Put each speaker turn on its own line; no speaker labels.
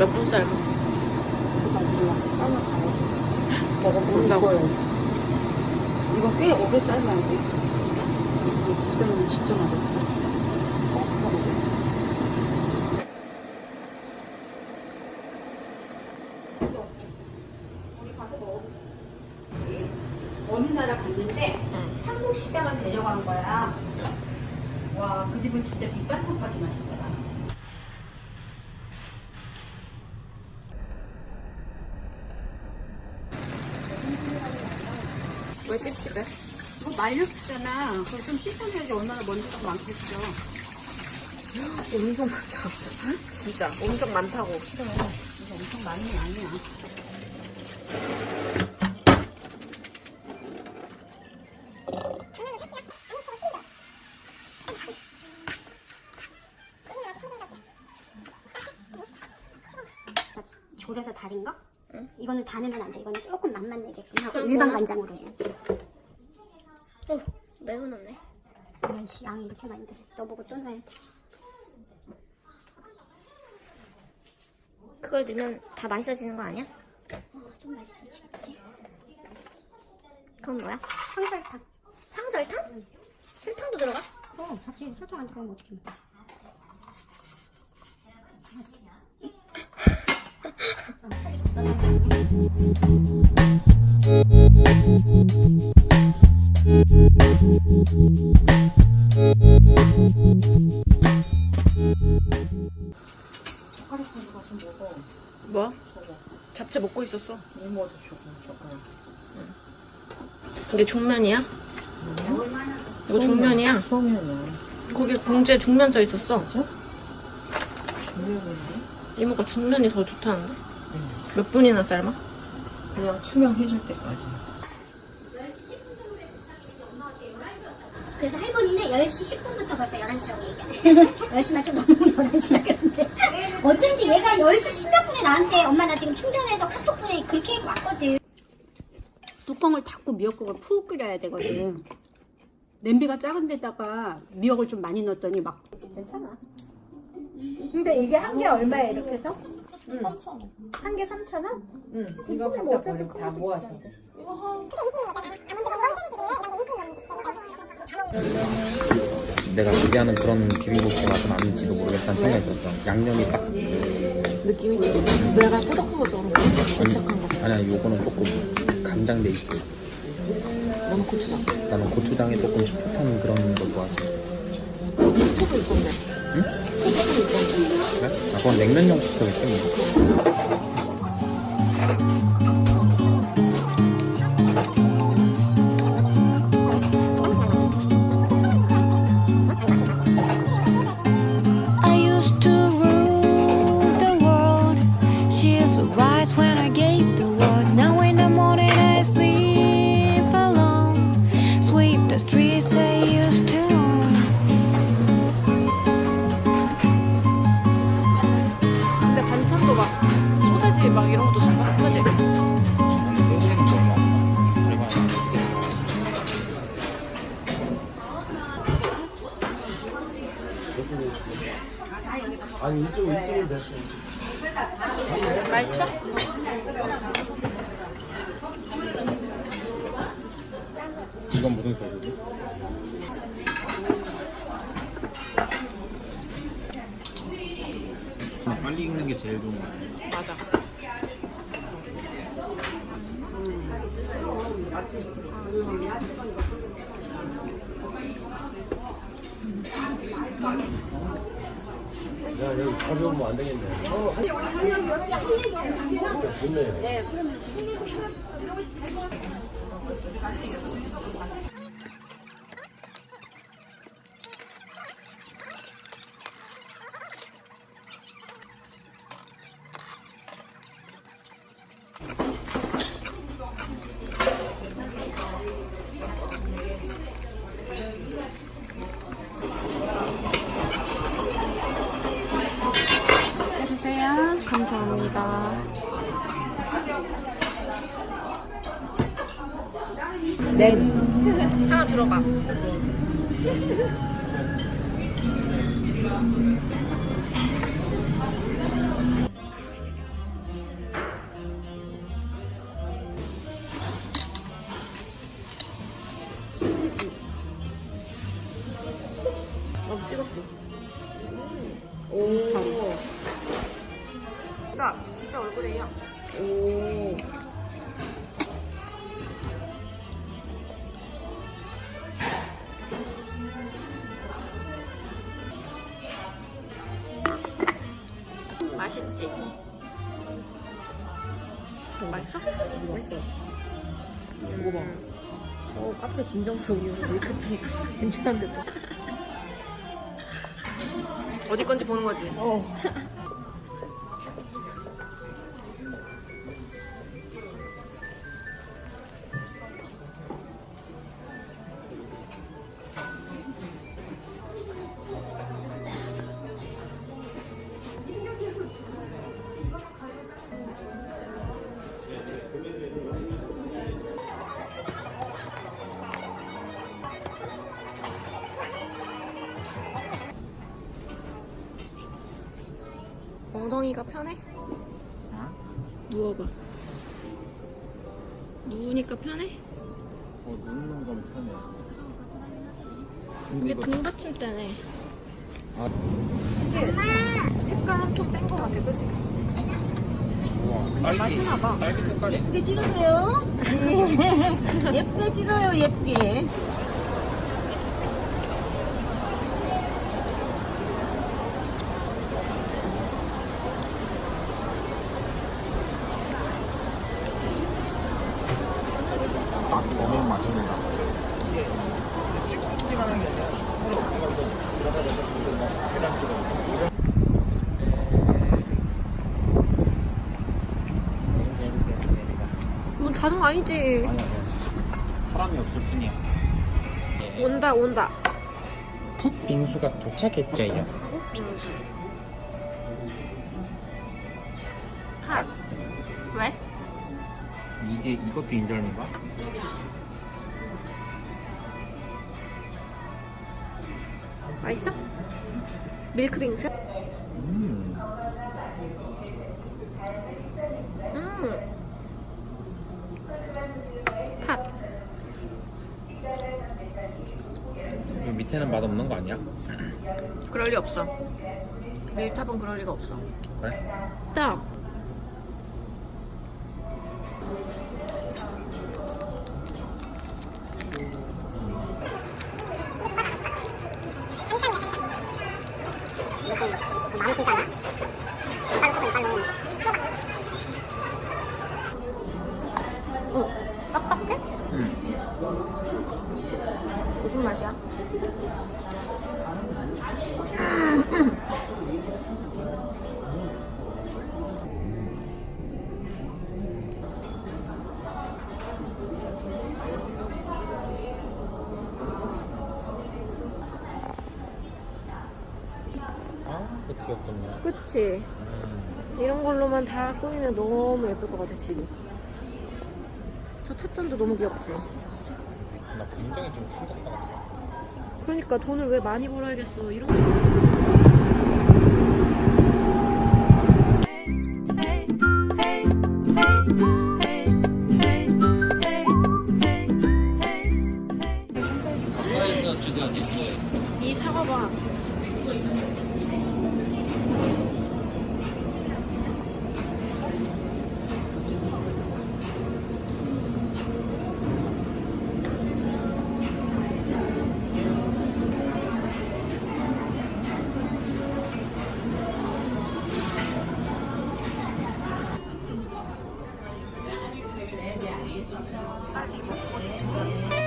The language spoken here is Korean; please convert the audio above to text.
몇 분 삶아?
몰라. 삶아 가요. 먹어보고
모른다고.
익어야지. 이거 꽤 오래 삶아야 돼. 이거 두삶으면 진짜 맛없어. 서걱서걱 되지. 우리 가서 먹어보자. 어느 나라 갔는데
응.
한국 식당을 데려간 거야. 와, 그 집은 진짜 밑반찬까지 맛있더라.
왜 찝찝해?
이거 말렸잖아. 그거 좀 씻어내야지 얼마나 먼지가 많겠어.
엄청 많다. 진짜 엄청 많다고.
이거 엄청 게 아니야.
졸여서 다린 거? 이거는 다 넣으면 안 돼. 이거는 조금 맛만 내게끔 하고
그럼
일반
뭐야?
간장으로 해야지.
어, 매우 넣네.
아이씨, 양이 이렇게 많이 돼. 너 보고 또 넣어야 돼.
그걸 넣으면 다 맛있어지는 거 아니야?
어, 좀 맛있어지겠지.
그건 뭐야?
황설탕.
황설탕? 설탕도 들어가?
어, 자취 설탕 안 들어가면 어떻게 먹어?
젓 좀 먹어.
뭐?
저거.
잡채 먹고 있었어.
이모도 주고, 젓가락.
이게 중면이야? 이거 중면이야.
소면이야.
거기 봉지에 중면 써 있었어.
중요한데?
이모가 중면이 더 좋다는데? 몇 분이나 삶아?
그냥 투명해질 때까지.
그래서 할머니는 10시 10분부터 벌써 11시라고 얘기하네. 10시만 좀 넘으면 11시라 그러는데. 어쩐지 얘가 10시 10몇 분에 나한테 엄마 나 지금 충전해서 카톡 보내 그렇게 왔거든.
뚜껑을 닫고 미역국을 푹 끓여야 되거든. 냄비가 작은 데다가 미역을 좀 많이 넣었더니 막 괜찮아. 근데 이게 한 개 얼마야 이렇게 해서? 응. 한 개 3,000원? 응. 이거 갖다 버리고 다 모아서.
내가 기대하는 그런 비빔국수 맛은 아닐지도 모르겠다는 생각이 들었어. 양념이 딱
느낌이 내가 꾸덕한 거 좋아하는? 부착한 거.
아니야 요거는 조금 간장돼 있어.
너는 고추장.
나는 고추장에 조금 식초탄 그런 거 좋아하 그건 냉면용 뭐.
I
막 이런 것도 잘 먹어. 그지? 맛있어?
이건 무슨 소스지? 빨리 익는 게 제일 좋은 거 같아.
맞아. 야, 여기 자주 오면 안 되겠네. 어, 한... 좋네요.
네, 그러면 선생님 들어보시 잘
먹었어요. 감사합니다. 네. 하나 들어가. 맛있어? 맛있어. 먹어봐. 어, 카페 진정성이 밀크티 괜찮은데 또. 어디 건지 보는 거지? 어. 엉덩이가 편해? 누워봐. 누우니까 편해?
어, 눕는 건 편해.
이게 등 받침대네.
아.
색깔 한통뺀거 같아, 그치? 맛있나 봐.
딸기 색깔이
예쁘게 찍으세요. 예. 예쁘게 찍어요, 예쁘게.
맛있는다.
문 닫은 거 아니지?
아니 아니. 사람이 없을 뿐이야.
온다, 온다.
빙수가 도착했죠요.
빙수. 핫. 왜?
이게 이것도 인절미가?
맛있어? 밀크 빙수?
음.
음. 핫.
이 밑에는 맛 없는 거 아니야?
그럴 리 없어. 밀탑은 그럴 리가 없어.
그래?
딱. 어, 빡빡해? 무슨 맛이야?
아.
그치? 이런 걸로만 다 꾸미면 너무 예쁠 것 같아, 집이. 저 찻잔도 너무 귀엽지?
나 굉장히 좀 충격받았어.
그러니까 돈을 왜 많이 벌어야겠어. 이런 거. 이 사과 봐. 빨리 먹고 싶은